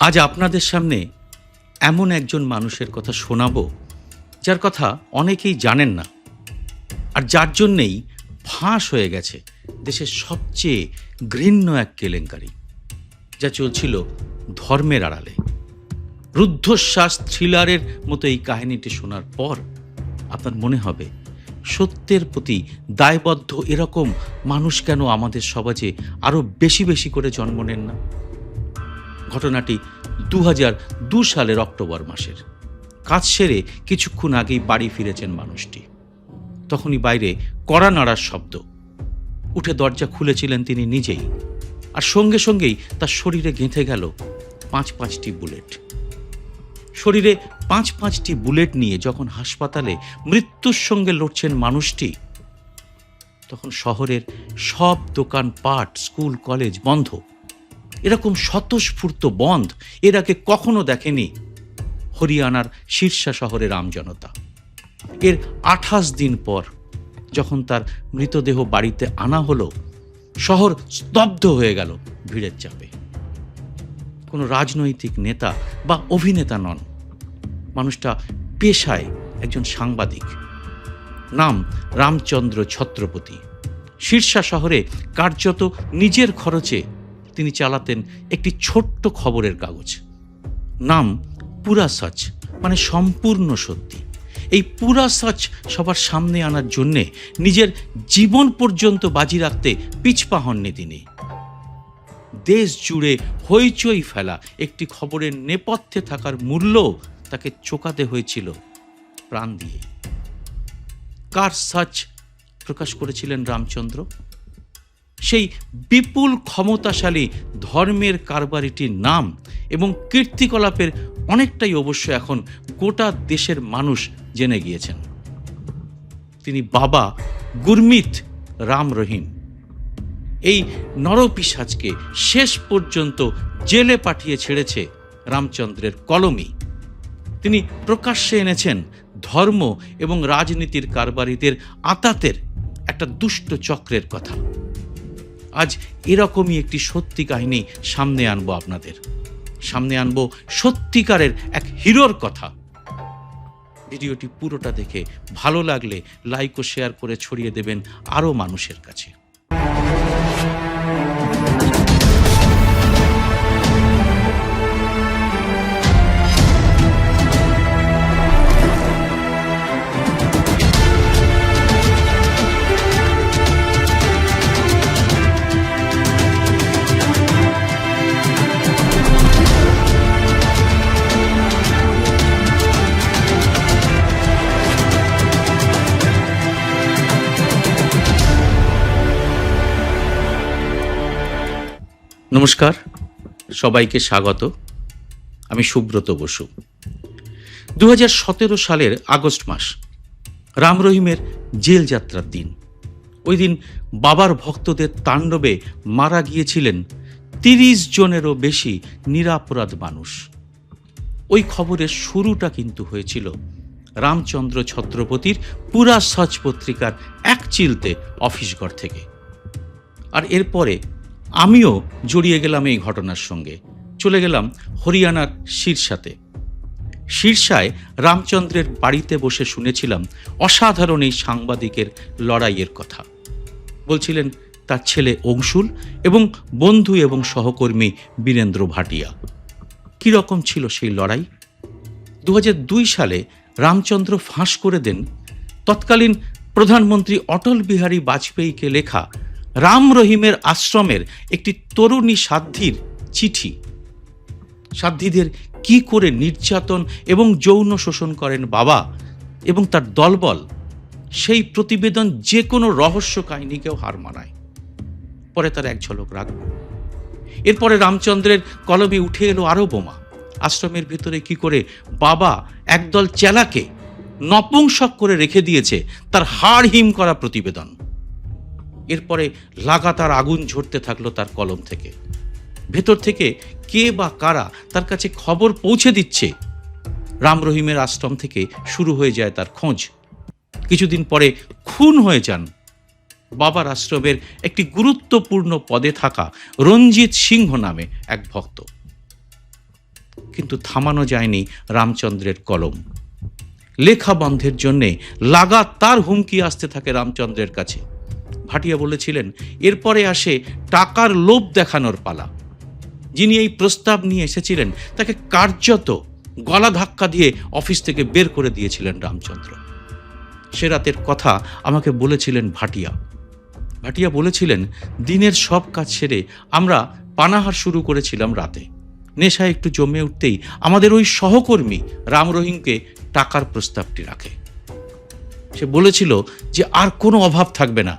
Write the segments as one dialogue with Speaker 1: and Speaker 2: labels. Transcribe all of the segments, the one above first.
Speaker 1: আজ আপনাদের সামনে এমন একজন মানুষের কথা শোনাবো, যার কথা অনেকেই জানেন না, আর যার জন্যেই ফাঁস হয়ে গেছে দেশের সবচেয়ে ঘৃণ্য এক কেলেঙ্কারি, যা চলছিল ধর্মের আড়ালে। রুদ্ধশ্বাস থ্রিলারের মতো এই কাহিনীটি শোনার পর আপনার মনে হবে, সত্যের প্রতি দায়বদ্ধ এরকম মানুষ কেন আমাদের সমাজে আরও বেশি বেশি করে জন্ম নেন না? ঘটনাটি দু দু সালের অক্টোবর মাসের। কাজ সেরে কিছুক্ষণ আগেই বাড়ি ফিরেছেন মানুষটি। তখনই বাইরে কড়া নাড়ার শব্দ। উঠে দরজা খুলেছিলেন তিনি নিজেই। আর সঙ্গে সঙ্গেই তার শরীরে গেঁথে গেল পাঁচ পাঁচটি বুলেট। শরীরে পাঁচ পাঁচটি বুলেট নিয়ে যখন হাসপাতালে মৃত্যুর সঙ্গে লড়ছেন মানুষটি, তখন শহরের সব দোকান পাট, স্কুল, কলেজ বন্ধ। এরকম স্বতঃস্ফূর্ত বন্ধ এর আগে কখনো দেখেনি হরিয়ানার শীর্ষা শহরের আমজনতা এর আঠাশ দিন পর যখন তার মৃতদেহ বাড়িতে আনা হলো, শহর স্তব্ধ হয়ে গেল ভিড়ের চাপে। কোনো রাজনৈতিক নেতা বা অভিনেতা নন। মানুষটা পেশায় একজন সাংবাদিক। নাম রামচন্দ্র ছত্রপতি। শীর্ষা শহরে কার্যত নিজের খরচে তিনি চালাতেন একটি ছোট্ট খবরের কাগজ। নাম পুরা সচ মানে সম্পূর্ণ সত্যি। এই পুরা সচ সবার সামনে আনার জন্যে নিজের জীবন পর্যন্ত বাজি রাখতে পিছপা হননি তিনি। দেশ জুড়ে হইচই ফেলা একটি খবরের নেপথ্যে থাকার মূল্য তাকে চোকাতে হয়েছিল প্রাণ দিয়ে। কার সাচ প্রকাশ করেছিলেন রামচন্দ্র? সেই বিপুল ক্ষমতাশালী ধর্মের কারবারিটির নাম এবং কীর্তিকলাপের অনেকটাই অবশ্য এখন গোটা দেশের মানুষ জেনে গিয়েছেন। তিনি বাবা গুরমিত রাম রহিম। এই নরপিসাজকে শেষ পর্যন্ত জেলে পাঠিয়ে ছেড়েছে রামচন্দ্রের কলমি। তিনি প্রকাশ্যে এনেছেন ধর্ম এবং রাজনীতির কারবারিদের আতাতের একটা দুষ্ট চক্রের কথা। আজ এরকমই একটি সত্যি কাহিনী সামনে আনব আপনাদের। সামনে আনব সত্যিকারের এক হিরোর কথা। ভিডিওটি পুরোটা দেখে ভালো লাগলে লাইক ও শেয়ার করে ছড়িয়ে দেবেন আরও মানুষের কাছে। নমস্কার, সবাইকে স্বাগত। আমি সুব্রত বসু। দু সতেরো সালের আগস্ট মাস, রাম রহিমের জেল যাত্রার দিন। ওই দিন বাবার ভক্তদের তাণ্ডবে মারা গিয়েছিলেন তিরিশ জনেরও বেশি নিরাপরাধ মানুষ। ওই খবরের শুরুটা কিন্তু হয়েছিল রামচন্দ্র ছত্রপতির পুরা সচ পত্রিকার এক চিলতে অফিস ঘর থেকে। আর এরপরে আমিও জড়িয়ে গেলাম এই ঘটনার সঙ্গে। চলে গেলাম হরিয়ানার শীর্ষাতে শীর্ষায় রামচন্দ্রের বাড়িতে বসে শুনেছিলাম অসাধারণ এই সাংবাদিকের লড়াইয়ের কথা। বলছিলেন, তার ছেলে অংশুল এবং বন্ধু এবং সহকর্মী বীরেন্দ্র ভাটিয়া। কীরকম ছিল সেই লড়াই? দু হাজার দুই সালে রামচন্দ্র ফাঁস করে দেন। তৎকালীন প্রধানমন্ত্রী অটল বিহারী বাজপেয়ীকে লেখা রাম রহিমের আশ্রমের একটি তরুণী সাধ্যির চিঠি। সাধ্যীদের কি করে নির্যাতন এবং যৌন শোষণ করেন বাবা এবং তার দলবল, সেই প্রতিবেদন যে কোনো রহস্য কাহিনীকেও হার মানায়। পরে তার এক ঝলক রাখব এরপরে রামচন্দ্রের কলমে উঠে এলো আরও বোমা। আশ্রমের ভিতরে কি করে বাবা একদল চেলাকে নপুংসক করে রেখে দিয়েছে, তার হাড় হিম করা প্রতিবেদন। এরপরে লাগাতার আগুন ঝরতে থাকল তার কলম থেকে। ভেতর থেকে কে বা কারা তার কাছে খবর পৌঁছে দিচ্ছে? রাম রহিমের আশ্রম থেকে শুরু হয়ে যায় তার খোঁজ। কিছুদিন পরে খুন হয়ে যান। বাবার আশ্রমের একটি গুরুত্বপূর্ণ পদে থাকা রঞ্জিত সিংহ নামে এক ভক্ত। কিন্তু থামানো যায়নি রামচন্দ্রের কলম। লেখা বন্ধের জন্যে লাগাতার হুমকি আসতে থাকে রামচন্দ্রের কাছে। ভাটিয়া বলেছিলেন, এরপরে আসে টাকার লোভ দেখানোর পালা। যিনি এই প্রস্তাব নিয়ে এসেছিলেন, তাকে কার্যত গলা ধাক্কা দিয়ে অফিস থেকে বের করে দিয়েছিলেন রামচন্দ্র। সে রাতের কথা আমাকে বলেছিলেন ভাটিয়া। ভাটিয়া বলেছিলেন, দিনের সব কাজ সেরে আমরা পানাহার শুরু করেছিলাম রাতে। নেশা একটু জমে উঠতেই আমাদের ওই সহকর্মী রাম রহিমকে টাকার প্রস্তাবটি রাখে। সে বলেছিল যে আর কোনো অভাব থাকবে না।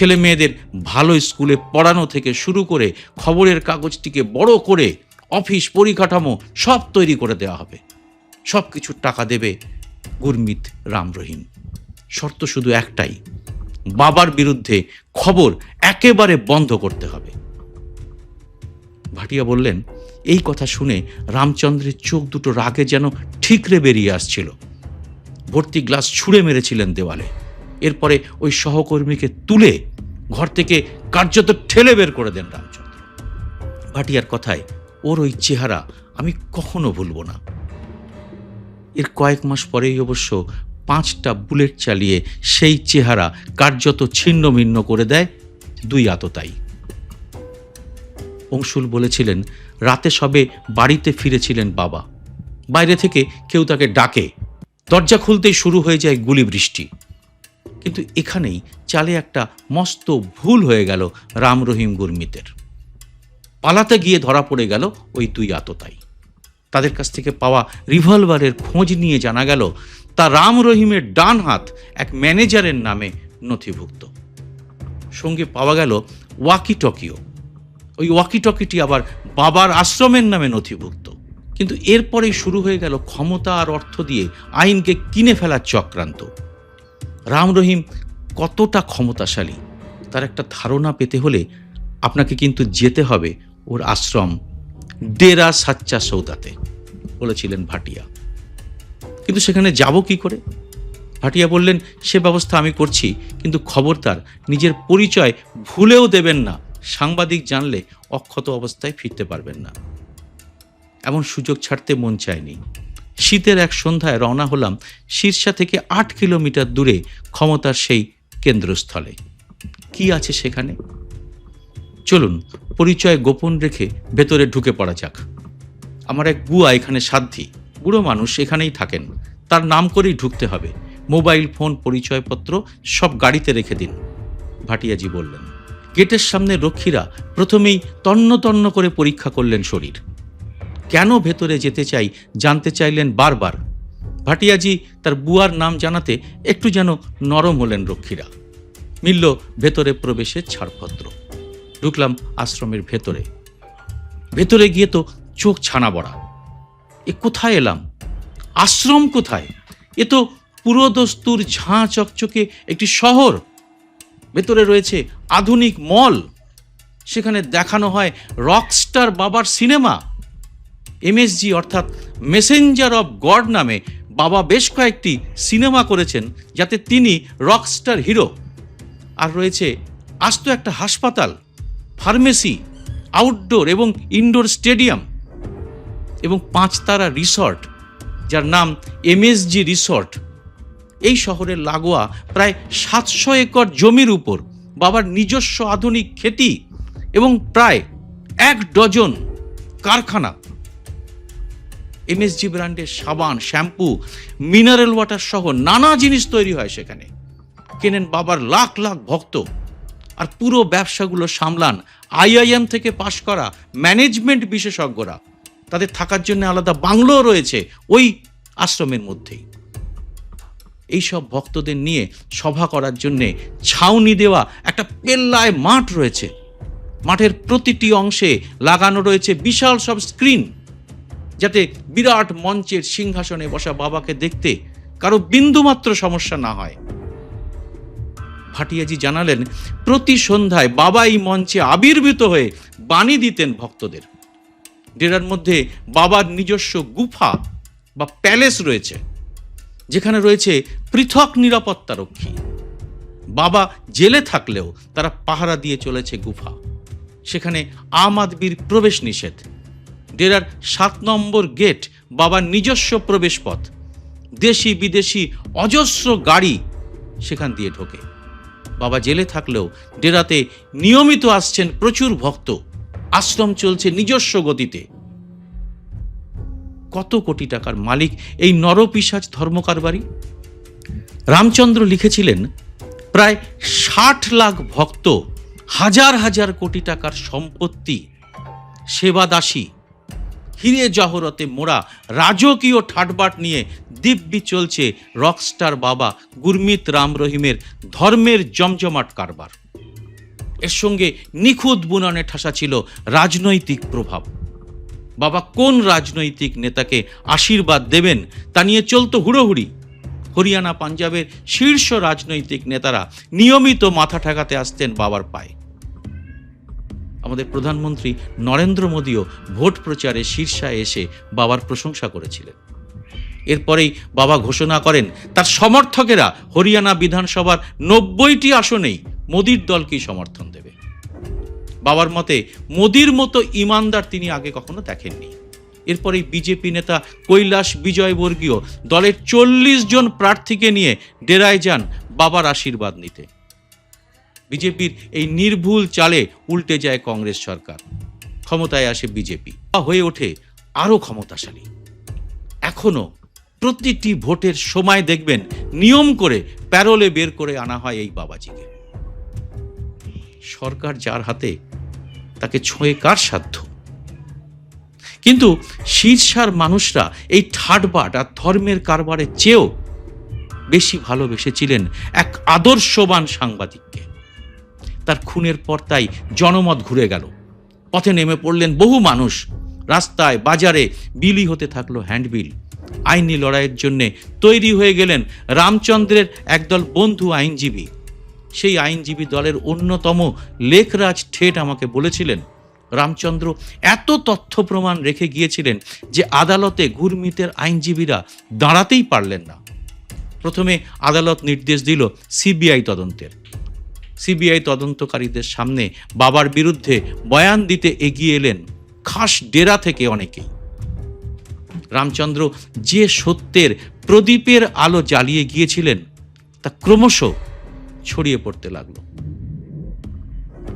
Speaker 1: ছেলে মেয়েদের ভালো স্কুলে পড়ানো থেকে শুরু করে খবরের কাগজটিকে বড় করে অফিস পরিকাঠামো সব তৈরি করে দেওয়া হবে। সব কিছুর টাকা দেবে গুরমিত রাম রহিম। শর্ত শুধু একটাই, বাবার বিরুদ্ধে খবর একেবারে বন্ধ করতে হবে। ভাটিয়া বললেন, এই কথা শুনে রামচন্দ্রের চোখ দুটো রাগে যেন ঠিকরে বেরিয়ে আসছিল। ভর্তি গ্লাস ছুঁড়ে মেরেছিলেন দেওয়ালে। এরপরে ওই সহকর্মীকে তুলে ঘর থেকে কার্যত ঠেলে বের করে দেন রামচন্দ্র। ভাটিয়ার কথায় ওর ওই চেহারা আমি কখনো ভুলবো না। এর কয়েক মাস পরেই অবশ্য পাঁচটা বুলেট চালিয়ে সেই চেহারা কার্যত ছিন্ন ভিন্ন করে দেয় দুই আততাই অংশুল বলেছিলেন, রাতে সবে বাড়িতে ফিরেছিলেন বাবা। বাইরে থেকে কেউ তাকে ডাকে। দরজা খুলতেই শুরু হয়ে যায় গুলি বৃষ্টি কিন্তু এখানেই চালে একটা মস্ত ভুল হয়ে গেল রাম রহিম গুরমিতের। পালাতে গিয়ে ধরা পড়ে গেল ওই দুই আততাই তাদের কাছ থেকে পাওয়া রিভলভারের খোঁজ নিয়ে জানা গেল, তা রাম রহিমের ডান হাত এক ম্যানেজারের নামে নথিভুক্ত। সঙ্গে পাওয়া গেল ওয়াকি টকিও ওই ওয়াকি টকিটি আবার বাবার আশ্রমের নামে নথিভুক্ত। কিন্তু এরপরেই শুরু হয়ে গেল ক্ষমতা আর অর্থ দিয়ে আইনকে কিনে ফেলার চক্রান্ত। রাম রহিম কতটা ক্ষমতাশালী, তার একটা ধারণা পেতে হলে আপনাকে কিন্তু যেতে হবে ওর আশ্রম ডেরা সাচ্চা সৌদাতে, বলেছিলেন ভাটিয়া। কিন্তু সেখানে যাব কি করে? ভাটিয়া বললেন, সে ব্যবস্থা আমি করছি, কিন্তু খবরদার নিজের পরিচয় ভুলেও দেবেন না, সাংবাদিক জানলে অক্ষত অবস্থায় ফিরতে পারবেন না। এমন সুযোগ ছাড়তে মন চায়নি। শীতের এক সন্ধ্যায় রওনা হলাম শীর্ষা থেকে আট কিলোমিটার দূরে ক্ষমতার সেই কেন্দ্রস্থলে। কি আছে সেখানে? চলুন, পরিচয় গোপন রেখে ভেতরে ঢুকে পড়া যাক। আমার এক বুয়া এখানে সাধ্যী। বুড়ো মানুষ এখানেই থাকেন। তার নাম করেই ঢুকতে হবে। মোবাইল, ফোন, পরিচয়পত্র সব গাড়িতে রেখে দিন। ভাটিয়াজি বললেন, গেটের সামনে রক্ষীরা প্রথমেই তন্ন তন্ন করে পরীক্ষা করলেন শরীর। কেন ভেতরে যেতে চাই জানতে চাইলেন বারবার। ভাটিয়াজি তার বুয়ার নাম জানাতে একটু যেন নরম হলেন রক্ষীরা। মিলল ভেতরে প্রবেশের ছাড়পত্র। ঢুকলাম আশ্রমের ভেতরে। ভেতরে গিয়ে তো চোখ ছানা বড়া। এ কোথায় এলাম? আশ্রম কোথায়? এ তো পুরোদস্তুর ঝাঁ চকচকে একটি শহর। ভেতরে রয়েছে আধুনিক মল। সেখানে দেখানো হয় রকস্টার বাবার সিনেমা। এমএসজি অর্থাৎ মেসেঞ্জার অব গড নামে বাবা বেশ কয়েকটি সিনেমা করেছেন যাতে তিনি রকস্টার হিরো আর রয়েছে আস্ত একটা হাসপাতাল ফার্মেসি আউটডোর এবং ইনডোর স্টেডিয়াম এবং পাঁচতারা রিসর্ট যার নাম এমএসজি রিসর্ট এই শহরের লাগোয়া প্রায় সাতশো একর জমির উপর বাবার নিজস্ব আধুনিক খেতি এবং প্রায় এক ডজন কারখানা। এমএসজি ব্র্যান্ডের সাবান শ্যাম্পু মিনারেল ওয়াটার সহ নানা জিনিস তৈরি হয় সেখানে। কেনেন বাবার লাখ লাখ ভক্ত। আর পুরো ব্যবসাগুলো সামলান আইআইএম থেকে পাশ করা ম্যানেজমেন্ট বিশেষজ্ঞরা। তাদের থাকার জন্য আলাদা বাংলো রয়েছে ওই আশ্রমের মধ্যেই। এইসব ভক্তদের নিয়ে সভা করার জন্যে ছাউনি দেওয়া একটা পেল্লায় মাঠ রয়েছে। মাঠের প্রতিটি অংশে লাগানো রয়েছে বিশাল সব স্ক্রিন। যাতে বিরাট মঞ্চের সিংহাসনে বসা বাবাকে দেখতে কারও বিন্দুমাত্র সমস্যা না হয়। ভাটিয়াজি জানালেন, প্রতি সন্ধ্যায় বাবা এই মঞ্চে আবির্ভূত হয়ে বাণী দিতেন ভক্তদের। ডেরার মধ্যে বাবার নিজস্ব গুফা বা প্যালেস রয়েছে, যেখানে রয়েছে পৃথক নিরাপত্তা রক্ষী। বাবা জেলে থাকলেও তারা পাহারা দিয়ে চলেছে গুফা। সেখানে আম আদমির প্রবেশ নিষেধ। ডেরার সাত নম্বর গেট বাবার নিজস্ব প্রবেশপথ। দেশি বিদেশি অজস্র গাড়ি সেখান দিয়ে ঢোকে। বাবা জেলে থাকলেও ডেরাতে নিয়মিত আসছেন প্রচুর ভক্ত। আশ্রম চলছে নিজস্ব গতিতে। কত কোটি টাকার মালিক এই নরপিসাজ ধর্মকারবারী? রামচন্দ্র লিখেছিলেন, প্রায় ষাট লাখ ভক্ত, হাজার হাজার কোটি টাকার সম্পত্তি, সেবাদাসী হিরে জহরতে মোড়া রাজকীয় ঠাটবাট নিয়ে দিব্যি চলছে রকস্টার বাবা গুরমিত রাম রহিমের ধর্মের জমজমাট কারবার। এর সঙ্গে নিখুঁত বুননে ঠাসা ছিল রাজনৈতিক প্রভাব। বাবা কোন রাজনৈতিক নেতাকে আশীর্বাদ দেবেন তা নিয়ে চলতো হুড়োহুড়ি। হরিয়ানা, পাঞ্জাবের শীর্ষ রাজনৈতিক নেতারা নিয়মিত মাথা ঠেকাতে আসতেন বাবার পায়ে। আমাদের প্রধানমন্ত্রী নরেন্দ্র মোদীও ভোট প্রচারে শীর্ষায় এসে বাবার প্রশংসা করেছিলেন। এরপরেই বাবা ঘোষণা করেন, তার সমর্থকেরা হরিয়ানা বিধানসভার নব্বইটি আসনেই মোদির দলকেই সমর্থন দেবে। বাবার মতে, মোদির মতো ইমানদার তিনি আগে কখনো দেখেননি। এরপরেই বিজেপি নেতা কৈলাস বিজয়বর্গীয় দলের চল্লিশ জন প্রার্থীকে নিয়ে ডেরায় যান বাবার আশীর্বাদ নিতে। বিজেপির এই নির্ভুল চালে উল্টে যায় কংগ্রেস সরকার। ক্ষমতায় আসে বিজেপি। হয়ে ওঠে আরও ক্ষমতাশালী। এখনও প্রতিটি ভোটের সময় দেখবেন নিয়ম করে প্যারোলে বের করে আনা হয় এই বাবাজিকে। সরকার যার হাতে, তাকে ছোঁয়ে কার সাধ্য? কিন্তু শীর্ষার মানুষরা এই ঠাটবাট আর ধর্মের কারবারের চেয়েও বেশি ভালোবেসেছিলেন এক আদর্শবান সাংবাদিককে। তার খুনের পর তাই জনমত ঘুরে গেল। পথে নেমে পড়লেন বহু মানুষ। রাস্তায়, বাজারে বিলি হতে থাকল হ্যান্ডবিল। আইনি লড়াইয়ের জন্যে তৈরি হয়ে গেলেন রামচন্দ্রের একদল বন্ধু আইনজীবী। সেই আইনজীবী দলের অন্যতম লেখরাজ ঠেট আমাকে বলেছিলেন, রামচন্দ্র, এত তথ্য প্রমাণ রেখে গিয়েছিলেন যে আদালতে গুরমিতের আইনজীবীরা দাঁড়াতেই পারলেন না। প্রথমে আদালত নির্দেশ দিল সিবিআই তদন্তের। সিবিআই তদন্তকারীদের সামনে বাবার বিরুদ্ধে বয়ান দিতে এগিয়ে এলেন খাস ডেরা থেকে অনেকেই। রামচন্দ্র যে সত্যের প্রদীপের আলো জ্বালিয়ে গিয়েছিলেন, তা ক্রমশ ছড়িয়ে পড়তে লাগল।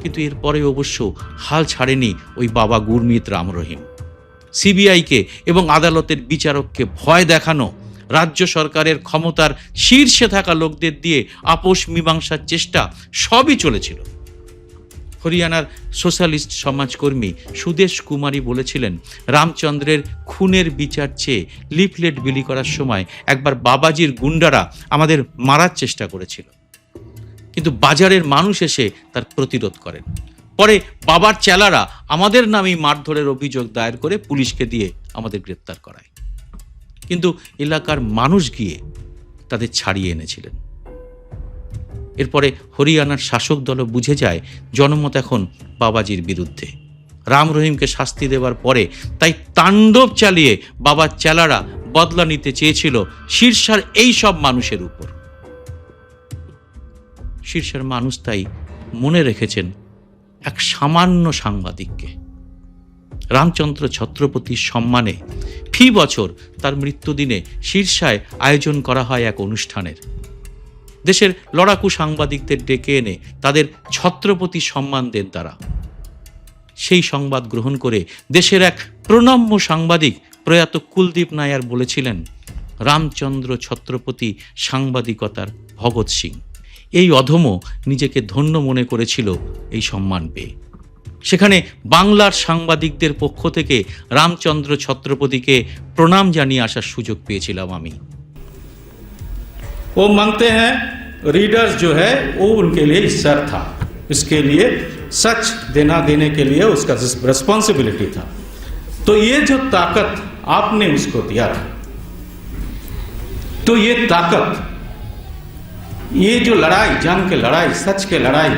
Speaker 1: কিন্তু এরপরে অবশ্য হাল ছাড়েনি ওই বাবা গুরমিত রাম রহিম সিবিআইকে এবং আদালতের বিচারককে ভয় দেখানো রাজ্য সরকারের ক্ষমতার শীর্ষে থাকা লোকদের দিয়ে আপোষ মীমাংসার চেষ্টা সবই চলেছিল। হরিয়ানার সোশ্যালিস্ট সমাজকর্মী সুদেশ কুমারী বলেছিলেন, রামচন্দ্রের খুনের বিচার চেয়ে লিফলেট বিলি করার সময় একবার বাবাজির গুন্ডারা আমাদের মারার চেষ্টা করেছিল। কিন্তু বাজারের মানুষ এসে তার প্রতিরোধ করেন। পরে বাবার চেলারা আমাদের নামেই মারধরের অভিযোগ দায়ের করে পুলিশকে দিয়ে আমাদের গ্রেপ্তার করায়। কিন্তু এলাকার মানুষ গিয়ে তাদের ছাড়িয়ে এনেছিলেন। এরপরে হরিয়ানার শাসক দলও বুঝে যায় জনমত এখন বাবাজির বিরুদ্ধে। রাম রহিমকে শাস্তি দেওয়ার পরে তাই তাণ্ডব চালিয়ে বাবার চেলারা বদলা নিতে চেয়েছিল শীর্ষার এই সব মানুষের উপর। শীর্ষের মানুষ তাই মনে রেখেছেন এক সামান্য সাংবাদিককে। রামচন্দ্র ছত্রপতির সম্মানে ফি বছর তার মৃত্যুদিনে শীর্ষায় আয়োজন করা হয় এক অনুষ্ঠানের। দেশের লড়াকু সাংবাদিকদের ডেকে এনে তাদের ছত্রপতি সম্মান দেন তারা। সেই সংবাদ গ্রহণ করে দেশের এক প্রণম্য সাংবাদিক প্রয়াত কুলদীপ নায়ার বলেছিলেন, রামচন্দ্র ছত্রপতি সাংবাদিকতার ভগৎ সিং। এই অধম নিজেকে ধন্য মনে করেছিল এই সম্মান পেয়ে। সেখানে বাংলার সাংবাদিকদের পক্ষ থেকে রামচন্দ্র ছত্রপতিকে প্রণাম জানিয়ে আসার সুযোগ পেয়েছিলাম আমি
Speaker 2: वो मांगते हैं रीडर्स जो है वो उनके लिए सर था इसके लिए सच देना देने के लिए उसका रिस्पॉन्सिबिलिटी था तो ये जो ताकत आपने उसको दिया था तो ये ताकत ये जो लड़ाई जंग के लड़ाई सच के लड़ाई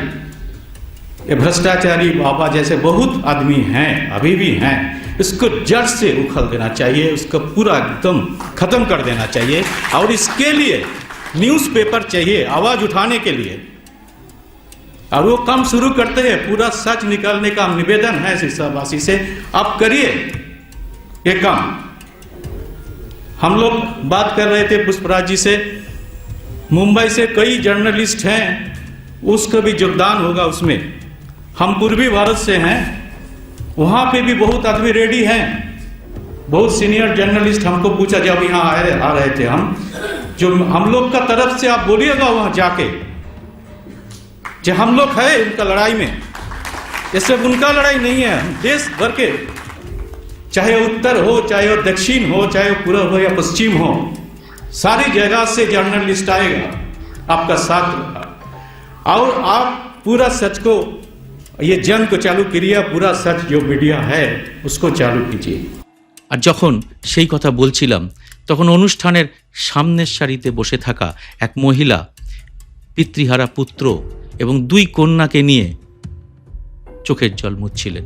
Speaker 2: ये भ्रष्टाचारी बाबा जैसे बहुत आदमी हैं, अभी भी हैं, इसको जड़ से उखल देना चाहिए, उसको पूरा एकदम खत्म कर देना चाहिए और इसके लिए न्यूज़पेपर चाहिए आवाज़ उठाने के लिए। और वो काम शुरू करते हैं, पूरा सच निकालने का निवेदन है शीशावासी से। आप करिए ये काम। हम लोग बात कर रहे थे पुष्पराज जी से, मुंबई से कई जर्नलिस्ट हैं, उसका भी योगदान होगा उसमें। हम पूर्वी भारत से हैं, वहाँ पे भी बहुत आदमी रेडी हैं। बहुत सीनियर जर्नलिस्ट हमको पूछा, जब यहाँ आए, आ रहे थे हम? जो हम लोग का तरफ़ से आप बोलिएगा वहाँ जाके, जो हम लोग है उनका लड़ाई में। सिर्फ़ उनका लड़ाई नहीं है देश भर के, चाहे उत्तर हो, चाहे वो दक्षिण हो, चाहे वो पूर्व हो या पश्चिम हो, सारी जगह से जर्नलिस्ट आएगा, आपका साथ। और आप पूरा सच को ये जंग को चालू करिए पूरा सच जो मीडिया है उसको चालू कीजिए
Speaker 1: আর যখন সেই কথা বলছিলাম তখন অনুষ্ঠানের সামনের সারিতে বসে থাকা এক মহিলা পিতৃহারা পুত্র এবং দুই কন্যাকে নিয়ে চোখের জল মুচ্ছিলেন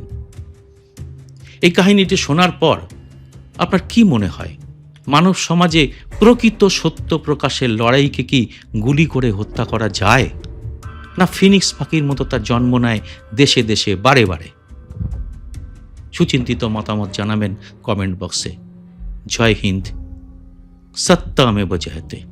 Speaker 1: এই কাহিনীটি শোনার পর আপনার কি মনে হয় মানব সমাজে প্রকৃত সত্য প্রকাশের লড়াইকে কি গুলি করে হত্যা করা যায় না ফিনিক্স পাখির মতো তার জন্ম নেয় দেশে দেশে, বারে বারে। সুচিন্তিত মতামত জানাবেন কমেন্ট বক্সে। জয় হিন্দ। সত্যামেব জয়তে